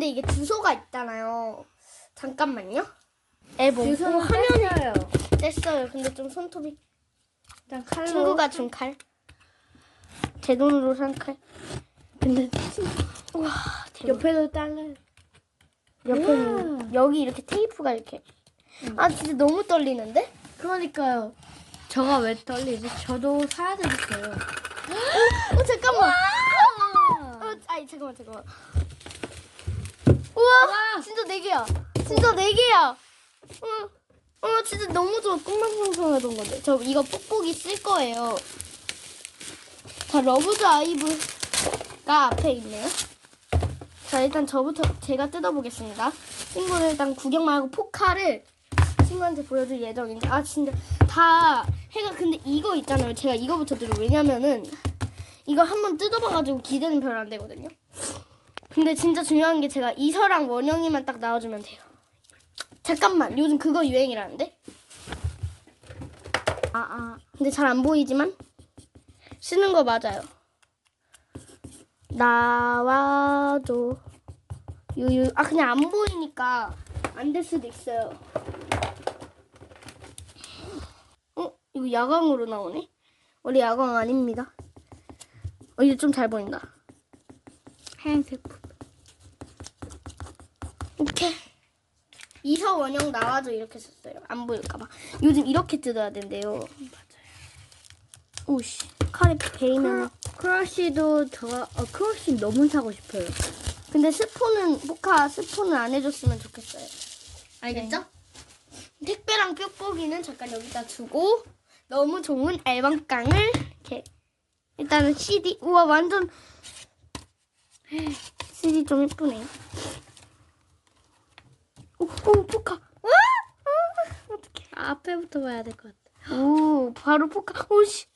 근데 이게 주소가 있잖아요. 잠깐만요. 앨범. 주소는 어, 화면이 뺐어요. 뗐어요. 근데 좀 손톱이 일단 칼로. 친구가 준 칼. 제 돈으로 산 칼. 근데 와 대박. 옆에도 잘라요. 옆에는 여기 이렇게 테이프가 이렇게. 아 진짜 너무 떨리는데? 그러니까요. 저가 왜 떨리지? 저도 사야 되겠어요. 어 잠깐만. 어, 아니 잠깐만 잠깐만. 와. 진짜 네 개야. 진짜 네 개야. 어, 어 진짜 너무 좋아. 꿈만상상하던 건데. 저 이거 뽁뽁이 쓸 거예요. 자 러브즈 아이브가 앞에 있네요. 자 일단 저부터 제가 뜯어보겠습니다. 친구를 일단 구경 말고 포카를 친구한테 보여줄 예정인데 아 진짜 다 해가 근데 이거 있잖아요. 제가 이거부터 들어 왜냐면은 이거 한번 뜯어봐가지고 기대는 별로 안 되거든요. 근데 진짜 중요한 게 제가 이서랑 원영이만 딱 나와주면 돼요. 잠깐만, 요즘 그거 유행이라는데? 아, 아. 근데 잘 안 보이지만 쓰는 거 맞아요. 나와줘. 유유. 아, 그냥 안 보이니까 안 될 수도 있어요. 어? 이거 야광으로 나오네? 원래 야광 아닙니다. 어, 이거 좀잘 보인다. 하얀색. 이렇게 이서 원형 나와줘 이렇게 썼어요. 안 보일까봐. 요즘 이렇게 뜯어야 된대요. 맞아요. 오씨 칼에 베이면. 크러쉬도 저 어, 크러쉬 너무 사고 싶어요. 근데 스폰은 포카 스폰은 안 해줬으면 좋겠어요. 알겠죠? 택배랑 뾱뾱이는 잠깐 여기다 두고 너무 좋은 앨범깡을 이렇게 일단은 CD 우와 완전 CD 좀 예쁘네. 오, 오 포카. 와! 아, 어떡해. 앞에부터 봐야 될 것 같아. 오, 바로 포카. 오씨.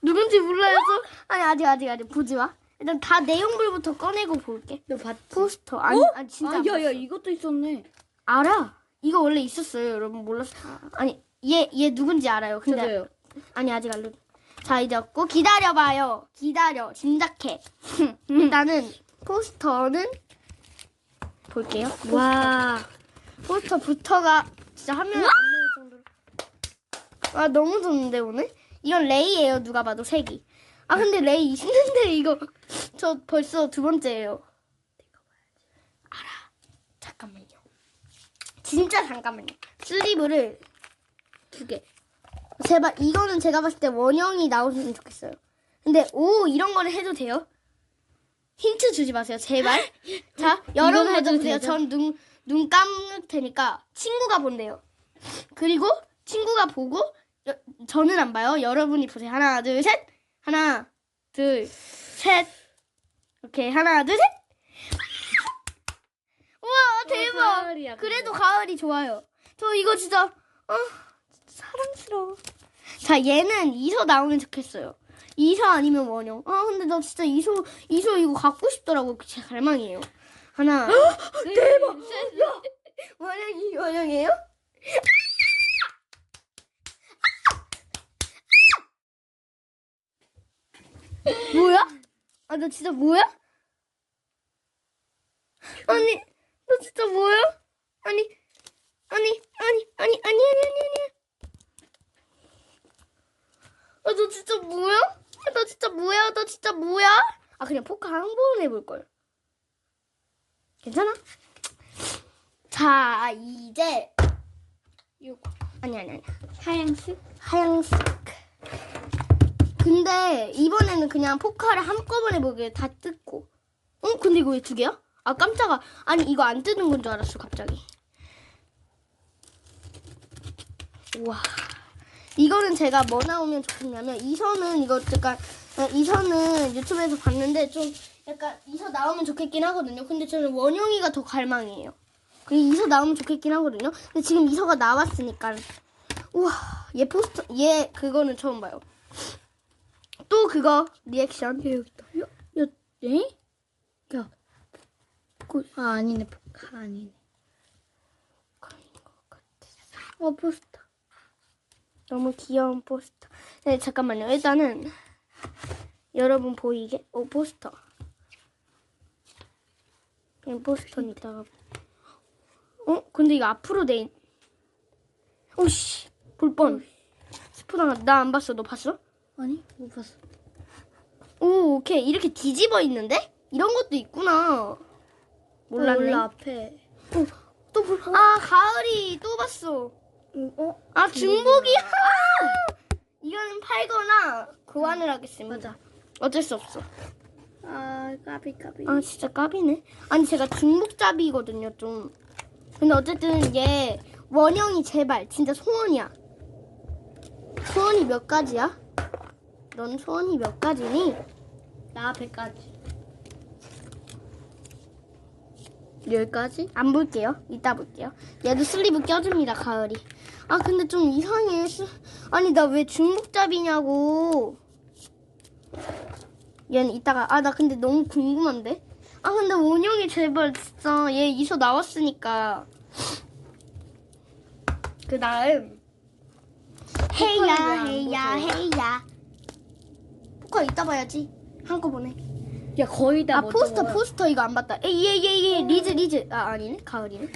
누군지 몰라요, 저. 아니, 아직, 아직, 아직. 보지 마. 일단 다 내용물부터 꺼내고 볼게. 너 봤지? 포스터. 아니, 어? 아니 진짜. 아, 안 야, 야. 이것도 있었네. 알아. 이거 원래 있었어요, 여러분. 몰랐어. 아니, 얘, 얘 누군지 알아요. 근데. 저도요. 아니, 아직 알려. 자, 이제 없고. 기다려봐요. 기다려. 짐작해. 일단은, 포스터는 볼게요. 와. 포스터 부터가 진짜 화면 안 나올 정도로. 아 너무 좋은데 오늘? 이건 레이예요 누가 봐도 색이. 아 근데 레이 있는데 이거 저 벌써 두 번째예요. 알아. 잠깐만요. 진짜 잠깐만요. 슬리브를 두 개. 제발 이거는 제가 봤을 때 원형이 나오셨으면 좋겠어요. 근데 오 이런 거를 해도 돼요? 힌트 주지 마세요 제발. 자 여러분 해도 보세요. 되죠? 전눈눈 감을 테니까 친구가 본대요. 그리고 친구가 보고 여- 저는 안 봐요. 여러분이 보세요. 하나 둘 셋. 하나 둘 셋. 오케이 하나 둘 셋. 우와 대박. 가을이야, 그래도 가을이 좋아요. 저 이거 진짜 어 사랑스러워. 자, 얘는 이소 나오면 좋겠어요. 이소 아니면 원영. 아, 근데 나 진짜 이소, 이소 이거 갖고 싶더라고. 진짜 그 갈망이에요. 하나. 대박! 야! 원영이, 원영이에요? 뭐야? 아, 나 진짜 뭐야? 아니, 나 진짜 뭐야? 아니, 아니, 아니, 아니, 아니, 아니, 아니, 아니. 아너 진짜 뭐야? 아, 너 진짜 뭐야? 너 진짜 뭐야? 아 그냥 포카 한 번 해볼 걸. 괜찮아? 자 이제 이거 아니 아니 아니 하얀색? 하얀색. 근데 이번에는 그냥 포카를 한꺼번에 보게 다 뜯고. 어? 근데 이거 왜 두 개야? 아 깜짝아. 아니 이거 안 뜯는 건 줄 알았어 갑자기. 우와. 이거는 제가 뭐 나오면 좋겠냐면 이선은 이거 약간 어, 이선은 유튜브에서 봤는데 좀 약간 이서 나오면 좋겠긴 하거든요. 근데 저는 원영이가 더 갈망이에요. 그 이서 나오면 좋겠긴 하거든요. 근데 지금 이서가 나왔으니까 우와 얘 포스터 얘 그거는 처음 봐요. 또 그거 리액션 야, 여기 있다. 야, 야, 에? 야. 그, 아, 아니네. 아니네. 어, 포스터. 너무 귀여운 포스터. 네 잠깐만요. 일단은 여러분 보이게 오 포스터. 엠포스턴 있다가. 어? 근데 이거 앞으로 돼. 있... 오씨 볼 뻔. 스포당 나안 봤어. 너 봤어? 아니 못 봤어. 오 오케이 이렇게 뒤집어 있는데 이런 것도 있구나. 몰랐네. 원래 앞에. 또 볼. 아 가을이 또 봤어. 어? 아 중복이야. 이거는 팔거나 교환을 하겠습니다. 맞아. 어쩔 수 없어. 아 까비 까비. 아 진짜 까비네. 아니 제가 중복잡이거든요 좀. 근데 어쨌든 얘 원형이 제발 진짜 소원이야. 소원이 몇 가지야? 넌 소원이 몇 가지니? 나 100까지. 10까지? 안 볼게요. 이따 볼게요. 얘도 슬리브 껴줍니다 가을이. 아 근데 좀 이상해. 스- 아니 나 왜 중복잡이냐고. 얘는 이따가 아 나 근데 너무 궁금한데. 아 근데 원영이 제발 진짜 얘 이소 나왔으니까. 그 다음 헤이야 헤이야 헤이야. 포카 이따 봐야지. 한꺼번에. 야 거의 다아못 포스터 적어요. 포스터 이거 안 봤다. 에이 에이 에이 에이 리즈 리즈 아 아니네 가을이네. 오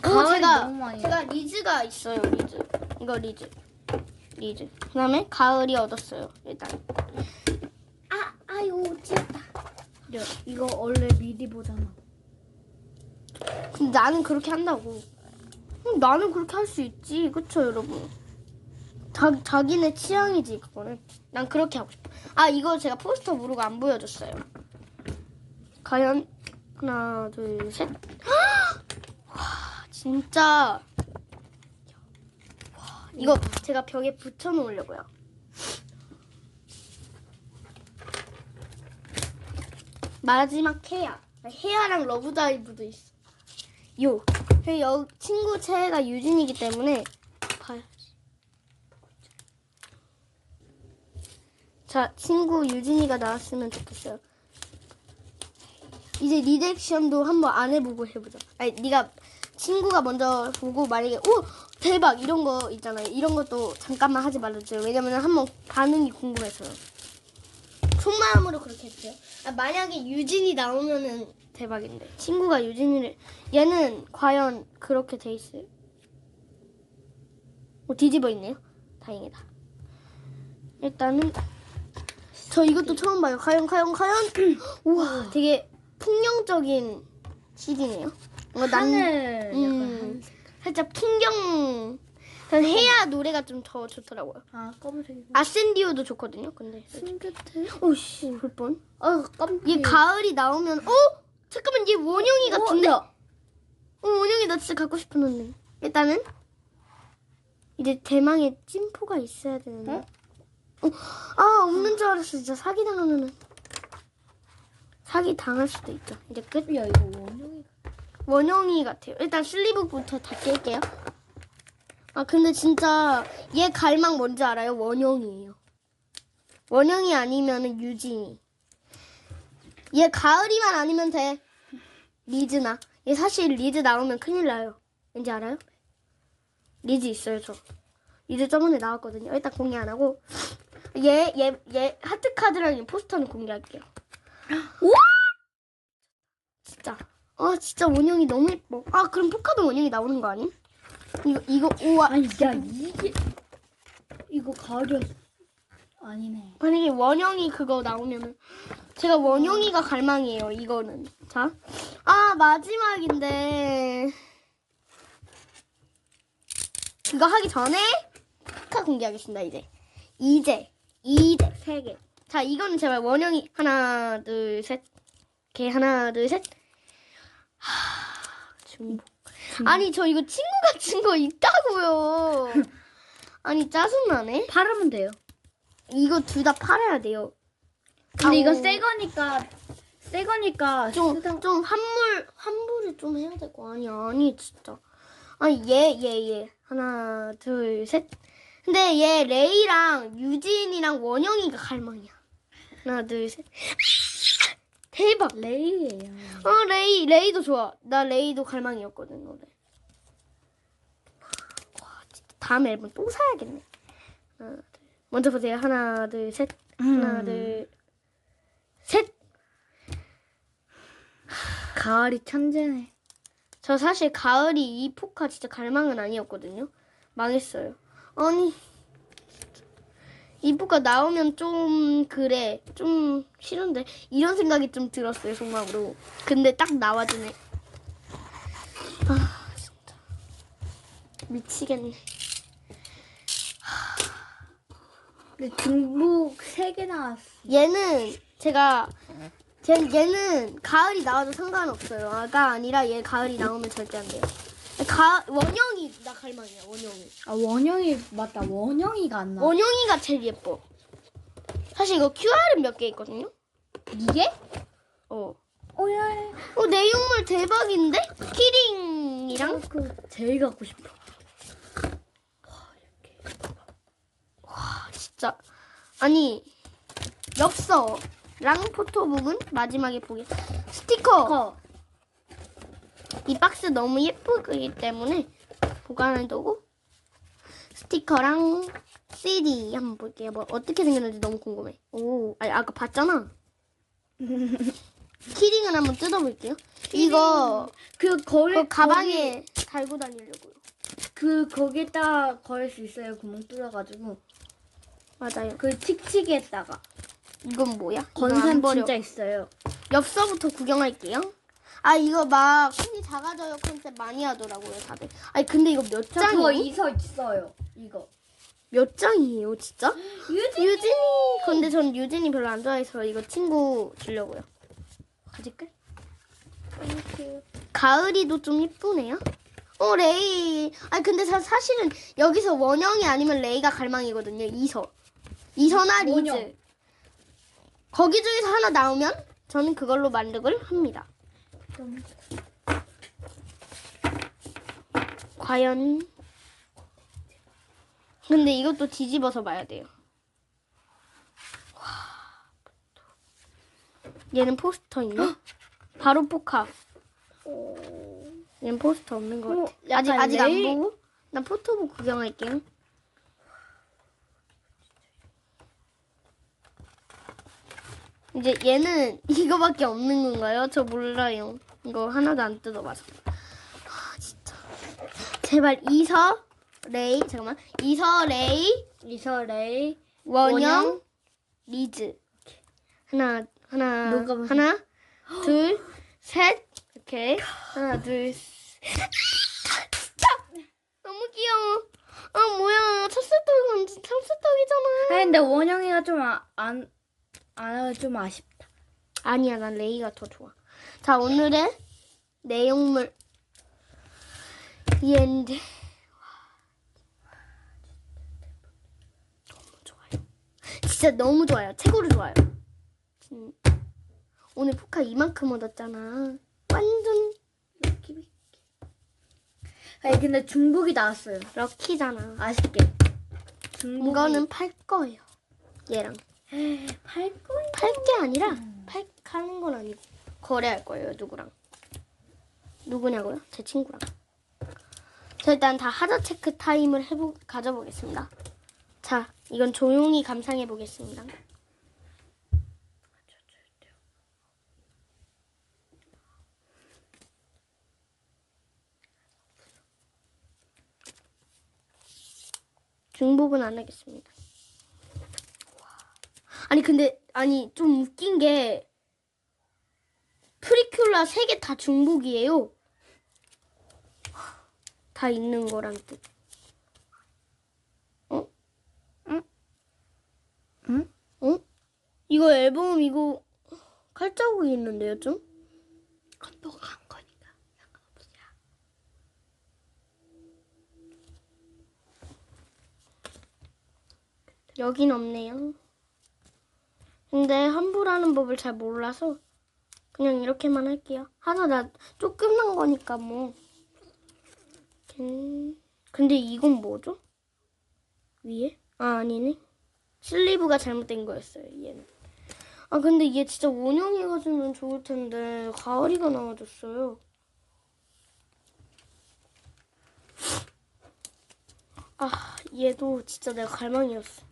가을이 제가 너무 많이 제가 리즈가 있어요 리즈 이거 리즈 리즈 그다음에 가을이 얻었어요 일단. 아 아유 찢었다. 야, 이거 원래 미리 보잖아. 근데 나는 그렇게 한다고. 음, 나는 그렇게 할 수 있지 그쵸 여러분. 자 자기네 취향이지 그거는. 난 그렇게 하고 싶어. 아 이거 제가 포스터 모르고 안 보여줬어요. 과연 하나 둘 셋. 와 진짜. 와, 이거 제가 벽에 붙여 놓으려고요. 마지막 해야. 해야랑 러브다이브도 있어. 요. 그 여, 친구 최애가 유진이기 때문에 봐야지. 자, 친구 유진이가 나왔으면 좋겠어요. 이제 리액션도 한번 안 해보고 해보자. 아니, 네가 친구가 먼저 보고 만약에 오 대박 이런 거 있잖아요. 이런 것도 잠깐만 하지 말아주세요. 왜냐면 한번 반응이 궁금해서요. 속마음으로 그렇게 했어요. 아, 만약에 유진이 나오면은 대박인데 친구가 유진이를 얘는 과연 그렇게 돼 있어요? 오 뒤집어 있네요. 다행이다. 일단은 저 이것도 처음 봐요. 과연 과연 과연 우와 되게 풍경적인 CD네요. 뭔가 난 하늘. 음, 살짝 풍경 전 해야 노래가 좀 더 좋더라고요. 아 검은색이고. 아센디오도 좋거든요. 근데 싱긋해. 오씨 볼 뻔. 아 깜짝. 얘 가을이 나오면 어 잠깐만 얘 원영이 같은데? 어 원영이 나 진짜 갖고 싶었는데 일단은 이제 대망의 찐포가 있어야 되는데 어? 어? 아 없는 줄 알았어 진짜 사기 당하면은 사기 당할 수도 있죠. 이제 끝. 야 이거 원영이. 원영이 같아요. 일단 슬리브부터 다 깰게요. 아 근데 진짜 얘 갈망 뭔지 알아요? 원영이에요. 원영이 아니면은 유진이. 얘 가을이만 아니면 돼. 리즈나. 얘 사실 리즈 나오면 큰일 나요. 왠지 알아요? 리즈 있어요 저. 리즈 저번에 나왔거든요. 일단 공개 안 하고. 얘 얘 얘 하트 카드랑 이 포스터는 공개할게요 우와! 진짜. 아 진짜 원영이 너무 예뻐. 아 그럼 포카도 원영이 나오는 거 아니? 이거 이거 우와. 아니 야 이게 이거 가을이었어. 아니네. 만약에 원영이 그거 나오면은 제가 원영이가 갈망이에요 이거는. 자. 아 마지막인데. 그거 하기 전에 포카 공개하겠습니다 이제. 이제. 이제. 세 개 자 이거는 제발 원영이 하나 둘 셋 개 하나 둘셋 중복 아니 저 이거 친구 같은 거 있다고요 아니 짜증나네 팔으면 돼요. 이거 둘 다 팔아야 돼요 근데 이건 아우. 새 거니까 새 거니까 좀, 좀 환물, 환불을 좀 해야 될 거 아니야. 아니, 진짜. 아니, 얘, 얘, 얘. 하나, 둘, 셋. 근데 얘 레이랑 유진이랑 원영이가 갈망이야. 하나, 둘, 셋. 대박. 레이예요. 어, 레이, 레이도 좋아. 나 레이도 갈망이었거든, 노래. 와, 진짜 다음 앨범 또 사야겠네. 하나, 둘. 먼저 보세요. 하나, 둘, 셋. 하나, 음. 둘, 셋. 하, 가을이 천재네. 저 사실 가을이 이 포카 진짜 갈망은 아니었거든요. 망했어요. 아니 이 포카 나오면 좀 그래 좀 싫은데 이런 생각이 좀 들었어요 속마음으로. 근데 딱 나와주네. 아 진짜 미치겠네. 근데 중복 3개 나왔어. 얘는 제가 쟤 얘는 가을이 나와도 상관없어요. 아가 아니라 얘 가을이 나오면 절대 안 돼요. 가 원영이 나 갈망이야 원영이. 아, 원영이, 맞다. 원영이가 안 나와. 원영이가 제일 예뻐. 사실 이거 QR은 몇 개 있거든요. 이게? 어. 어, 야, 야. 어 내용물 대박인데? 키링이랑 그, 제일 갖고 싶어. 아, 진짜 아니 엽서랑 포토북은 마지막에 보게. 스티커. 커. 이 박스 너무 예쁘기 때문에 보관을 두고 스티커랑 CD 한번 볼게요. 뭐 어떻게 생겼는지 너무 궁금해. 오, 아니 아까 봤잖아. 키링을 한번 뜯어볼게요. 이거 그, 거기, 그 가방에 달고 다니려고요. 그, 거기에다 걸을 수 있어요. 구멍 뚫어가지고. 맞아요. 그, 칙칙에다가. 이건 뭐야? 이거 안 건선 버려. 진짜 있어요. 엽서부터 구경할게요. 아 이거 막 손이 작아져요 컨셉 많이 하더라고요 다들. 아니 근데 이거 몇 저 그거 장이에요? 이서 있어요. 이거. 몇 장이에요 진짜? 유진. 유진이. 근데 전 유진이 별로 안 좋아해서 이거 친구 주려고요. 가질까? 가을이도 좀 이쁘네요. 어 레이. 아니 근데 사, 사실은 여기서 원영이 아니면 레이가 갈망이거든요. 이서. 이서나 리즈. 원영. 거기 중에서 하나 나오면 저는 그걸로 만족을 합니다. 과연 근데 이것도 뒤집어서 봐야 돼요. 와. 얘는 포스터 있나? 바로 포카. 얘는 포스터 없는 것 어, 같아. 아직 약간 아직 안 보고 난 포토북 구경할게요. 이제 얘는 이거밖에 없는 건가요? 저 몰라요. 이거 하나도 안 뜯어봐서. 아 진짜. 제발 이서 레이 잠깐만 이서 레이 이서 레이. 원영, 원영, 리즈 하나 하나 무슨- 하나 둘셋 이렇게 하나 둘 셋. 아, 너무 귀여워. 아 뭐야 첫세떡은 첫세떡이잖아. 아니, 근데 원영이가 좀 아, 안, 아, 좀 아쉽다. 아니야, 난 레이가 더 좋아. 자, 오늘의 내용물. 이엔드. 너무 좋아요. 진짜 너무 좋아요. 최고로 좋아요. 진- 오늘 포카 이만큼 얻었잖아. 완전 럭키, 아니, 근데 중복이 나왔어요. 럭키잖아. 아쉽게. 중복이. 이거는 팔 거예요. 얘랑. 팔 거야. 팔게 아니라 팔 하는 건 아니고 거래할 거예요 누구랑 누구냐고요? 제 친구랑. 자 일단 다 하자 체크 타임을 해보 가져보겠습니다. 자 이건 조용히 감상해 보겠습니다. 중복은 안 하겠습니다. 아니 근데 아니 좀 웃긴 게 프리큘라 세개다 중복이에요. 다 있는 거랑 뜻. 어? 응? 응? 어? 이거 앨범 이거 칼자국이 있는데요 좀? 한 거니까 상관없어. 여긴 없네요. 근데 함부로 하는 법을 잘 몰라서 그냥 이렇게만 할게요. 하나 나 조금만 거니까 뭐. 음, 근데 이건 뭐죠? 위에? 아 아니네. 슬리브가 잘못된 거였어요. 얘는. 아 근데 얘 진짜 원형해가지면 좋을 텐데 가을이가 나와줬어요. 아 얘도 진짜 내가 갈망이었어.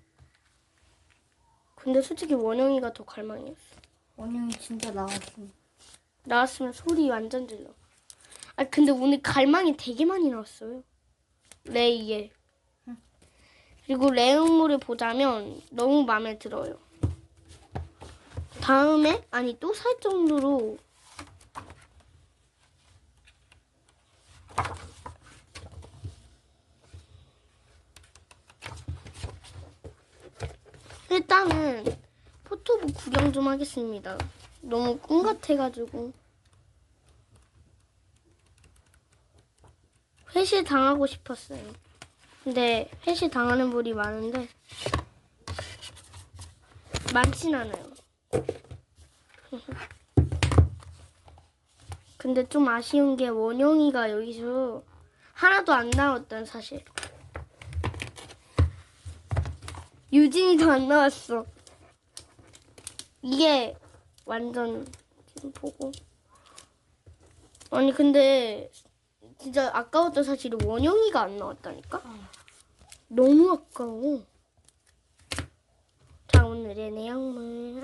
근데 솔직히 원영이가 더 갈망이었어. 원영이 진짜 나왔어. 나왔으면 소리 완전 질러. 아 근데 오늘 갈망이 되게 많이 나왔어요. 레이에. 그리고 레옹물을 보자면 너무 마음에 들어요. 다음에 아니 또 살 정도로 일단은 포토북 구경 좀 하겠습니다. 너무 꿈 같아가지고 회시 당하고 싶었어요. 근데 회시 당하는 분이 많은데 많진 않아요. 근데 좀 아쉬운 게 원영이가 여기서 하나도 안 나왔던 사실. 유진이도 안 나왔어. 이게 완전 지금 보고. 아니 근데 진짜 아까웠던 사실이 원영이가 안 나왔다니까? 너무 아까워. 자 오늘의 내용물